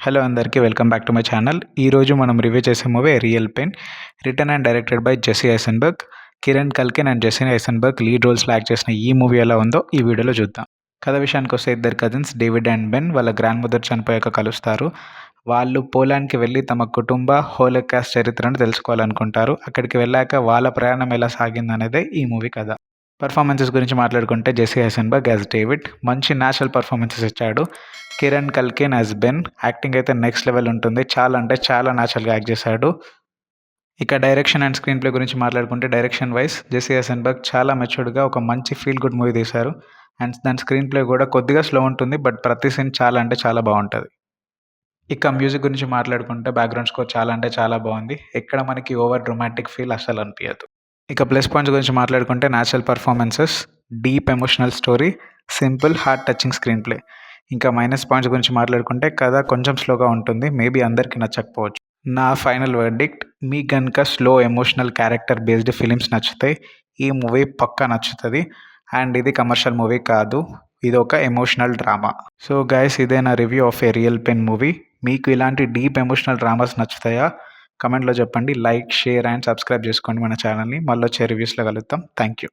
Hello అందరికీ welcome back to my channel ఈరోజు మనం రివ్యూ చేసే movie real pain written and directed by Jesse Eisenberg Kieran Culkin and Jesse Eisenberg lead roles act చేసిన ఈ movie ఎలా ఉందో ఈ వీడియోలో చూద్దాం. కథ విషయానికి వస్తే ఇద్దరు కజిన్స్ డేవిడ్ అండ్ బెన్ వాళ్ళ గ్రాండ్ మదర్ చనిపోయాక కలుస్తారు. వాళ్ళు పోలాండ్కి వెళ్ళి తమ కుటుంబ హోలకాస్ చరిత్రను తెలుసుకోవాలనుకుంటారు. అక్కడికి వెళ్ళాక వాళ్ళ ప్రయాణం ఎలా సాగిందనేదే ఈ మూవీ కథ. పర్ఫార్మెన్సెస్ గురించి మాట్లాడుకుంటే జెస్సీ హైసన్బర్గ్ యాజ్ డేవిడ్ మంచి న్యాచురల్ పర్ఫార్మెన్సెస్ ఇచ్చాడు. Kieran Culkin as Ben acting అయితే నెక్స్ట్ లెవెల్ ఉంటుంది. చాలా అంటే చాలా న్యాచురల్గా యాక్ట్ చేశాడు. ఇక డైరెక్షన్ అండ్ స్క్రీన్ ప్లే గురించి మాట్లాడుకుంటే డైరెక్షన్ వైస్ జెస్సీ హైసన్బర్గ్ చాలా మెచ్యూర్డ్గా ఒక మంచి ఫీల్ గుడ్ మూవీ తీశారు. అండ్ దాని స్క్రీన్ ప్లే కూడా కొద్దిగా స్లో ఉంటుంది బట్ ప్రతి సీన్ చాలా అంటే చాలా బాగుంటుంది. ఇక మ్యూజిక్ గురించి మాట్లాడుకుంటే బ్యాక్గ్రౌండ్ స్కోర్ చాలా అంటే చాలా బాగుంది. ఎక్కడ మనకి ఓవర్ డ్రొమాటిక్ ఫీల్ అసలు అనిపించదు ఇక ప్లస్ పాయింట్స్ గురించి మాట్లాడుకుంటే natural performances deep emotional story simple heart touching screenplay ఇంకా మైనస్ పాయింట్స్ గురించి మాట్లాడుకుంటే కథ కొంచెం స్లోగా ఉంటుంది మేబీ అందరికీ నచ్చకపోవచ్చు. నా ఫైనల్ వర్డిక్ట్ మీ కనుక slow emotional character based films నచ్చుతాయి ఈ మూవీ పక్కా నచ్చుతుంది. అండ్ ఇది కమర్షియల్ మూవీ కాదు ఇది ఒక ఎమోషనల్ డ్రామా సో గైస్ ఇదే నా review of a real pain movie మీకు ఇలాంటి డీప్ ఎమోషనల్ డ్రామాస్ నచ్చుతాయా? కమెంట్లో చెప్పండి. లైక్ షేర్ అండ్ సబ్స్క్రైబ్ చేసుకోండి మన ఛానల్ని. మళ్ళీ వచ్చే రివ్యూస్లో కలుద్దాం. Thank you.